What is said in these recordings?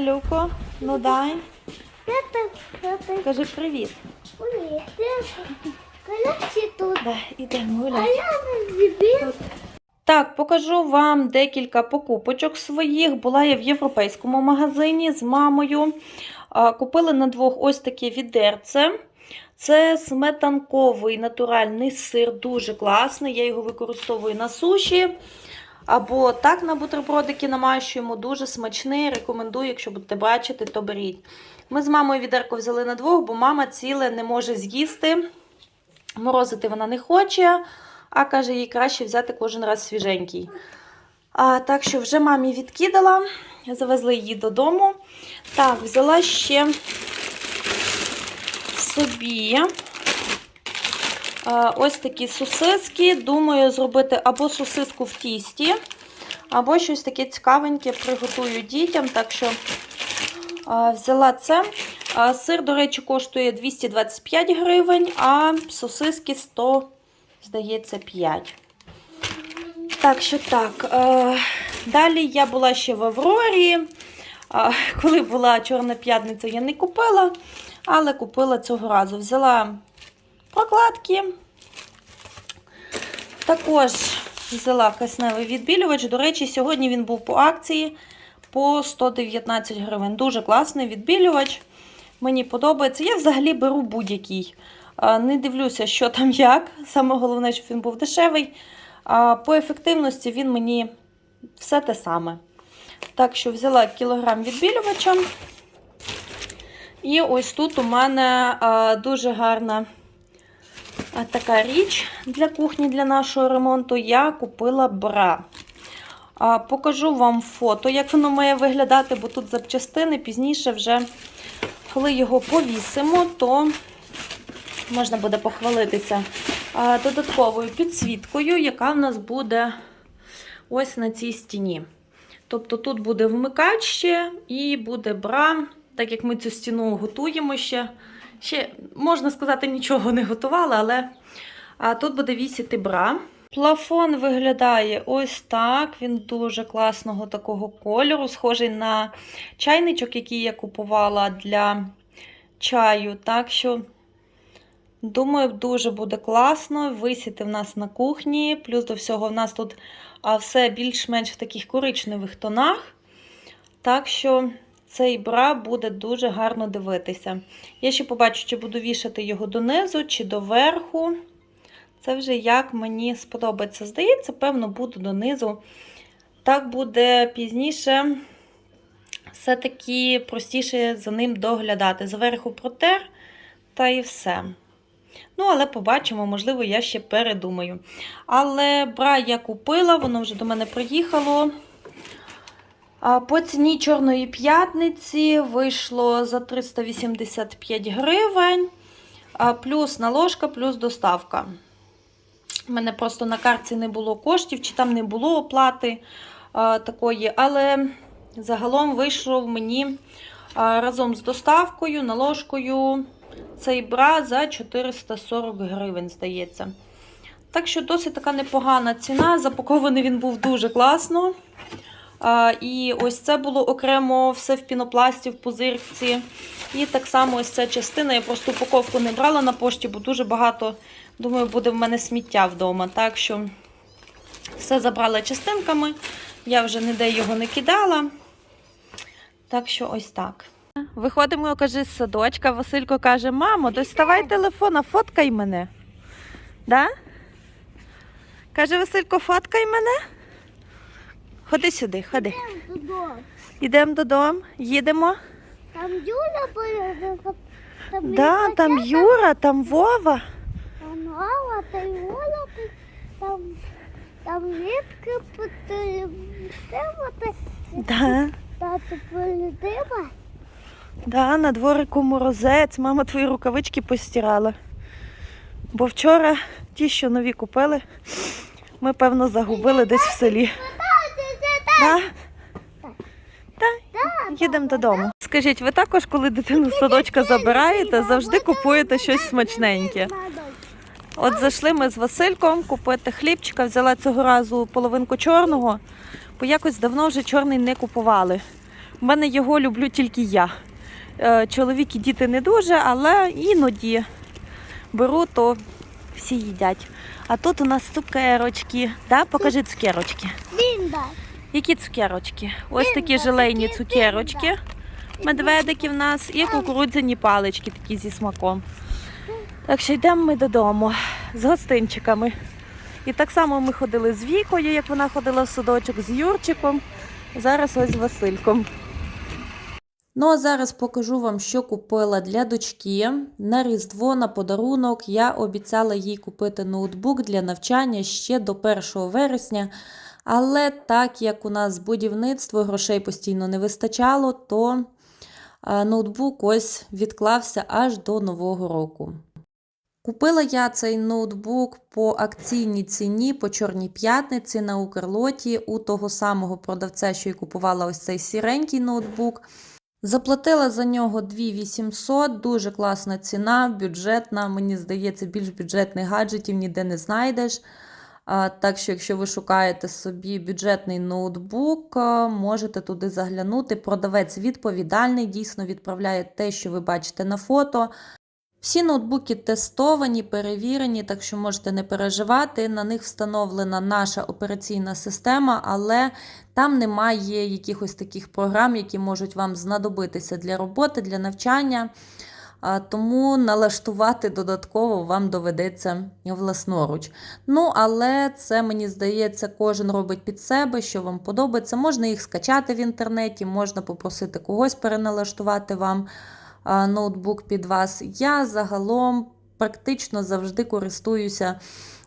Люко, ну дай. Это, это, Кажи привіт. ой, это, коллекции тут. Да, ідемо А гуляти. я на себе. Так, покажу вам декілька покупочок своїх. Була я в європейському магазині з мамою. А, Купили на двох ось таке відерце. Це сметанковий натуральний сир, дуже класний. Я його використовую на суші. Або так на бутербродики намащуємо, дуже смачний. Рекомендую, якщо будете бачити, то беріть. Ми з мамою відерко взяли на двох, бо мама ціле не може з'їсти. Морозити вона не хоче, а каже, їй краще взяти кожен раз свіженький. А, так що вже мамі відкидала, завезли її додому. Так, взяла ще собі ось такі сосиски. Думаю, зробити або сосиску в тісті, або щось таке цікавеньке приготую дітям. Так що взяла це. А, Сир, до речі, коштує 225 гривень, а сосиски 100, здається, 5. Так що так. е, Далі я була ще в Аврорі. Коли була Чорна п'ятниця, я не купила, але купила цього разу. Взяла прокладки. Також взяла кисневий відбілювач. До речі, сьогодні він був по акції по 119 гривень. Дуже класний відбілювач. Мені подобається. Я взагалі беру будь-який. Не дивлюся, що там як. Саме головне, щоб він був дешевий. По ефективності він мені все те саме. Так що взяла кілограм відбілювача. І ось тут у мене дуже гарна така річ для кухні, для нашого ремонту. Я купила бра. Покажу вам фото, як воно має виглядати, бо тут запчастини пізніше вже, коли його повісимо, то можна буде похвалитися додатковою підсвіткою, яка в нас буде ось на цій стіні. Тобто тут буде вмикач ще і буде бра, так як ми цю стіну готуємо ще. Ще, можна сказати, нічого не готували, але а, тут буде вісіти бра. Плафон виглядає ось так. Він дуже класного такого кольору, схожий на чайничок, який я купувала для чаю. Так що, думаю, дуже буде класно. Висіти в нас на кухні. Плюс до всього, в нас тут все більш-менш в таких коричневих тонах. Так що цей бра буде дуже гарно дивитися. Я ще побачу, чи буду вішати його донизу, чи доверху. Це вже як мені сподобається. Здається, певно, буду донизу. Так буде пізніше все-таки простіше за ним доглядати. Зверху протер, та і все. Ну, але побачимо, можливо, я ще передумаю. Але бра я купила, воно вже до мене приїхало. По ціні Чорної п'ятниці вийшло за 385 гривень, плюс наложка, плюс доставка. У мене просто на картці не було коштів, чи там не було оплати такої, але загалом вийшов мені разом з доставкою, наложкою цей бра за 440 гривень, здається. Так що досить така непогана ціна. Запакований він був дуже класно. І ось це було окремо все в пінопласті, в пузирці. І так само ось ця частина. Я просто упаковку не брала на пошті, бо дуже багато, думаю, буде в мене сміття вдома. Так що все забрала частинками. Я вже ніде його не кидала. Так що ось так. Виходимо, каже, з садочка. Василько каже: мамо, доставай телефон, а фоткай мене. Да? Каже, Василько, фоткай мене. Ходи сюди, ходи. Йдемо додому, їдемо. Там Юля була, там Да, там Юра, там Вова. там Гала, там Оля, там, там Ліпки потримати, Да, тато полюбила. да, на дворику морозець. Мама твої рукавички постирала. Бо вчора ті, що нові купили, ми, певно, загубили десь в селі. Да? Да, їдемо додому. Скажіть, ви також, коли дитину з садочка забираєте, завжди купуєте щось смачненьке. От зайшли ми з Васильком купити хлібчика, взяла цього разу половинку чорного, бо якось давно вже чорний не купували. В мене його люблю тільки я. Е, Чоловік і діти не дуже, але іноді беру, то всі їдять. А тут у нас цукерочки. Да? Покажи цукерочки. Лінда. Які цукерочки? Ось такі желейні цукерочки. Медведики в нас і кукурудзяні палички такі зі смаком. Так що йдемо ми додому з гостинчиками. І так само ми ходили з Вікою, як вона ходила в садочок, з Юрчиком. Зараз ось з Васильком. Ну а зараз покажу вам, що купила для дочки. На Різдво на подарунок я обіцяла їй купити ноутбук для навчання ще до 1 вересня. Але так як у нас будівництво грошей постійно не вистачало, то е, ноутбук ось відклався аж до Нового року. Купила я цей ноутбук по акційній ціні по Чорній п'ятниці на Укрлоті у того самого продавця, що й купувала ось цей сіренький ноутбук. Заплатила за нього 2800, дуже класна ціна, бюджетна. Мені здається, більш бюджетних гаджетів ніде не знайдеш. Так що, якщо ви шукаєте собі бюджетний ноутбук, можете туди заглянути. Продавець відповідальний, дійсно відправляє те, що ви бачите на фото. Всі ноутбуки тестовані, перевірені, так що можете не переживати. На них встановлена наша операційна система, але там немає якихось таких програм, які можуть вам знадобитися для роботи, для навчання. Тому налаштувати додатково вам доведеться власноруч. Ну, але це, мені здається, кожен робить під себе, що вам подобається. Можна їх скачати в інтернеті, можна попросити когось переналаштувати вам ноутбук під вас. Я загалом практично завжди користуюся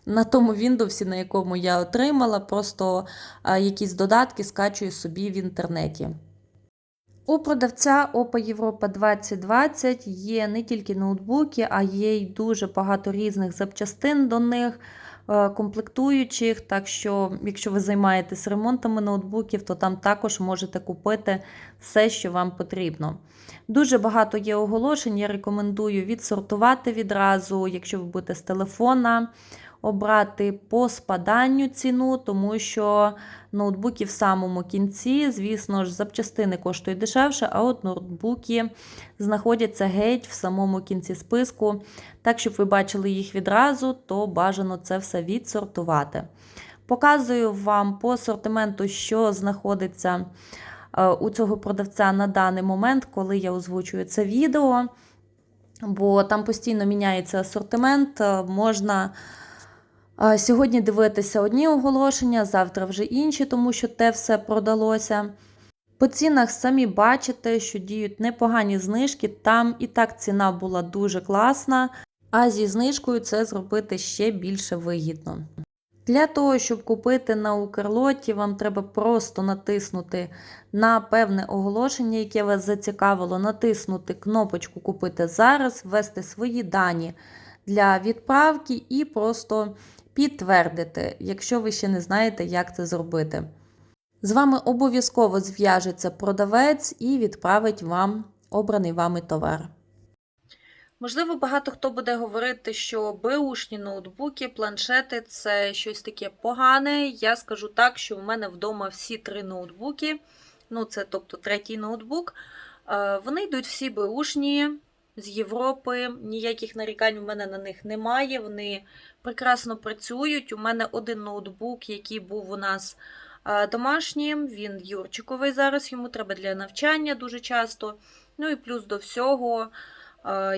на тому Windows, на якому я отримала, просто якісь додатки скачую собі в інтернеті. У продавця Oppo Європа 2020 є не тільки ноутбуки, а є й дуже багато різних запчастин до них, е, комплектуючих. Так що, якщо ви займаєтесь ремонтами ноутбуків, то там також можете купити все, що вам потрібно. Дуже багато є оголошень. Я рекомендую відсортувати відразу, якщо ви будете з телефона. Обрати по спаданню ціну, тому що ноутбуки в самому кінці, звісно ж, запчастини коштують дешевше, а от ноутбуки знаходяться геть в самому кінці списку. Так, щоб ви бачили їх відразу, то бажано це все відсортувати. Показую вам по асортименту, що знаходиться е, у цього продавця на даний момент, коли я озвучую це відео. Бо там постійно міняється асортимент, е, можна. Сьогодні дивитися одні оголошення, завтра вже інші, тому що те все продалося. По цінах самі бачите, що діють непогані знижки. Там і так ціна була дуже класна, а зі знижкою це зробити ще більше вигідно. Для того, щоб купити на Укрлоті, вам треба просто натиснути на певне оголошення, яке вас зацікавило, натиснути кнопочку Купити зараз, ввести свої дані для відправки і просто підтвердити, якщо ви ще не знаєте, як це зробити. З вами обов'язково зв'яжеться продавець і відправить вам обраний вами товар. Можливо, багато хто буде говорити, що беушні ноутбуки, планшети це щось таке погане. Я скажу так, що в мене вдома всі три ноутбуки, ну це тобто третій ноутбук. е, Вони йдуть всі беушні з Європи. Ніяких нарікань у мене на них немає. Вони прекрасно працюють. У мене один ноутбук, який був у нас домашнім, він Юрчиковий зараз, йому треба для навчання дуже часто. Ну і плюс до всього.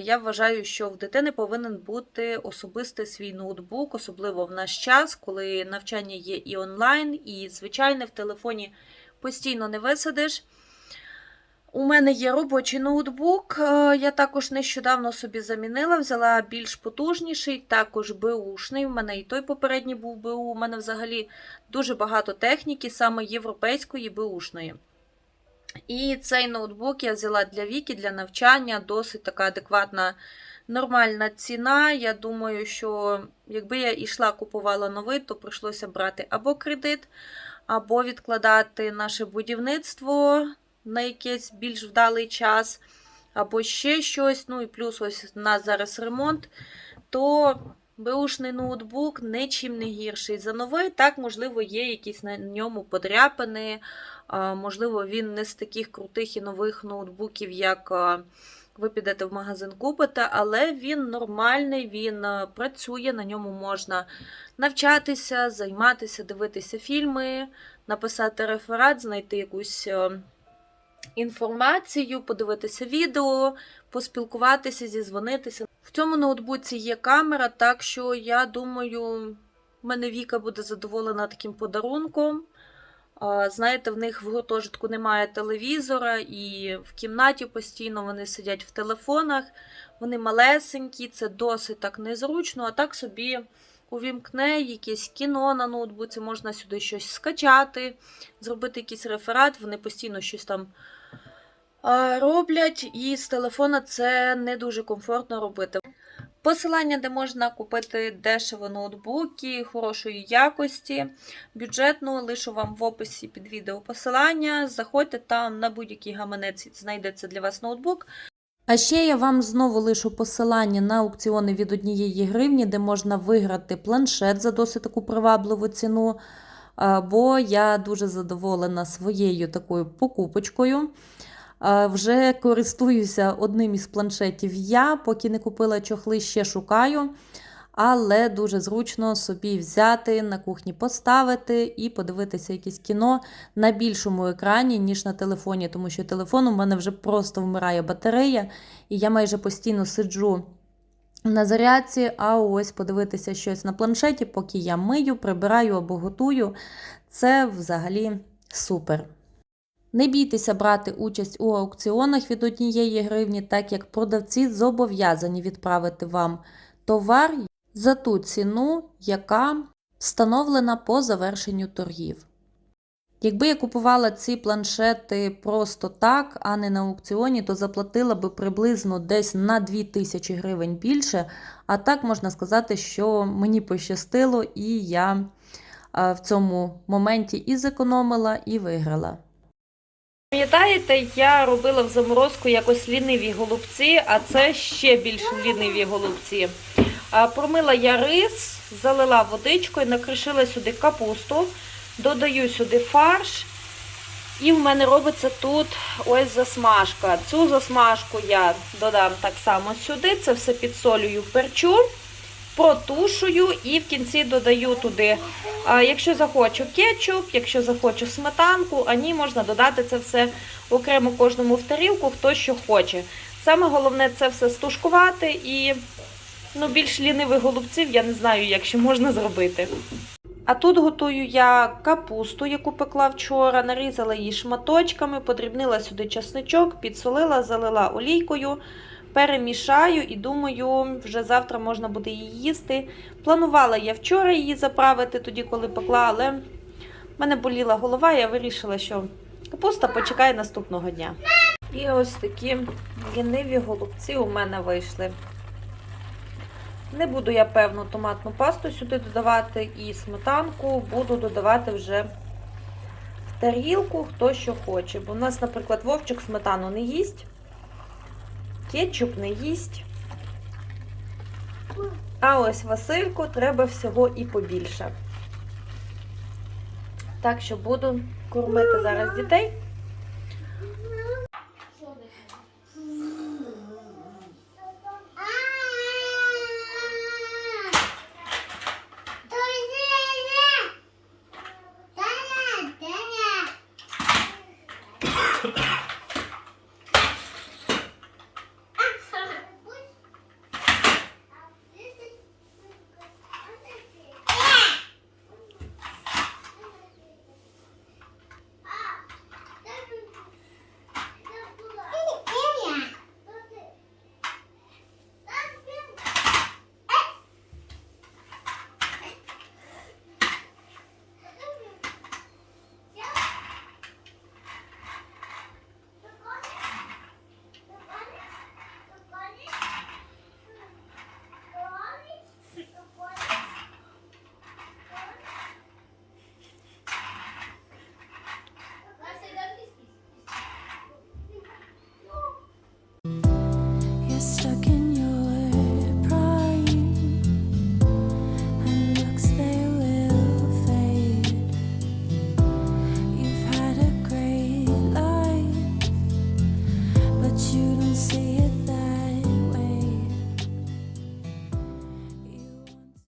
Я вважаю, що в дитини повинен бути особистий свій ноутбук, особливо в наш час, коли навчання є і онлайн, і звичайне в телефоні постійно не висадиш. У мене є робочий ноутбук. е, Я також нещодавно собі замінила, взяла більш потужніший, також БУшний. У мене і той попередній був БУ. У мене взагалі дуже багато техніки, саме європейської БУшної. І цей ноутбук я взяла для Віки, для навчання, досить така адекватна, нормальна ціна. Я думаю, що якби я йшла купувала новий, то прийшлося брати або кредит, або відкладати наше будівництво на якийсь більш вдалий час, або ще щось. Ну і плюс ось у нас зараз ремонт, то беушний ноутбук нічим не гірший за новий. Так, можливо, є якісь на ньому подряпини Можливо, він не з таких крутих і нових ноутбуків, як ви підете в магазин купите, але він нормальний, він працює, на ньому можна навчатися, займатися, дивитися фільми, написати реферат, знайти якусь інформацію, подивитися відео, поспілкуватися, зізвонитися. В цьому ноутбуці є камера, так що я думаю, в мене Віка буде задоволена таким подарунком. Знаєте, в них в гуртожитку немає телевізора, і в кімнаті постійно вони сидять в телефонах. Вони малесенькі, це досить так незручно, а так собі увімкне якесь кіно на ноутбуці, можна сюди щось скачати, зробити якийсь реферат, вони постійно щось там роблять, і з телефона це не дуже комфортно робити. Посилання, де можна купити дешево ноутбуки хорошої якості, бюджетну, лишу вам в описі під відео посилання. Заходьте там на будь-який гаманець, знайдеться для вас ноутбук. А ще я вам знову лишу посилання на аукціони від однієї гривні, де можна виграти планшет за досить таку привабливу ціну. Бо я дуже задоволена своєю такою покупочкою. Вже користуюся одним із планшетів я, поки не купила чохли, ще шукаю. Але дуже зручно собі взяти, на кухні поставити і подивитися якесь кіно на більшому екрані, ніж на телефоні, тому що телефон у мене вже просто вмирає батарея, і я майже постійно сиджу на зарядці, а ось подивитися щось на планшеті, поки я мию, прибираю або готую. Це взагалі супер. Не бійтеся брати участь у аукціонах від однієї гривні, так як продавці зобов'язані відправити вам товар за ту ціну, яка встановлена по завершенню торгів. Якби я купувала ці планшети просто так, а не на аукціоні, то заплатила би приблизно десь на 2000 гривень більше. А так можна сказати, що мені пощастило, і я в цьому моменті і зекономила, і виграла. Пам'ятаєте, я робила в заморозку якось ліниві голубці, а це ще більш ліниві голубці. Промила я рис, залила водичкою, накришила сюди капусту, додаю сюди фарш. І в мене робиться тут ось засмажка. Цю засмажку я додам так само сюди. Це все підсолюю, перчу, протушую і в кінці додаю туди, якщо захочу, кетчуп, якщо захочу сметанку, а ні, можна додати це все окремо кожному в тарілку, хто що хоче. Саме головне це все стушкувати і ну, більш лінивих голубців я не знаю, як ще можна зробити. А тут готую я капусту, яку пекла вчора, нарізала її шматочками, подрібнила сюди часничок, підсолила, залила олійкою, перемішаю і думаю, вже завтра можна буде її їсти. Планувала я вчора її заправити, тоді, коли пекла, але в мене боліла голова, я вирішила, що капуста почекає наступного дня. І ось такі ліниві голубці у мене вийшли. Не буду я певно томатну пасту сюди додавати і сметанку, буду додавати вже в тарілку, хто що хоче. Бо у нас, наприклад, вовчик сметану не їсть, кетчуп не їсть. А ось Васильку треба всього і побільше. Так що буду кормити зараз дітей.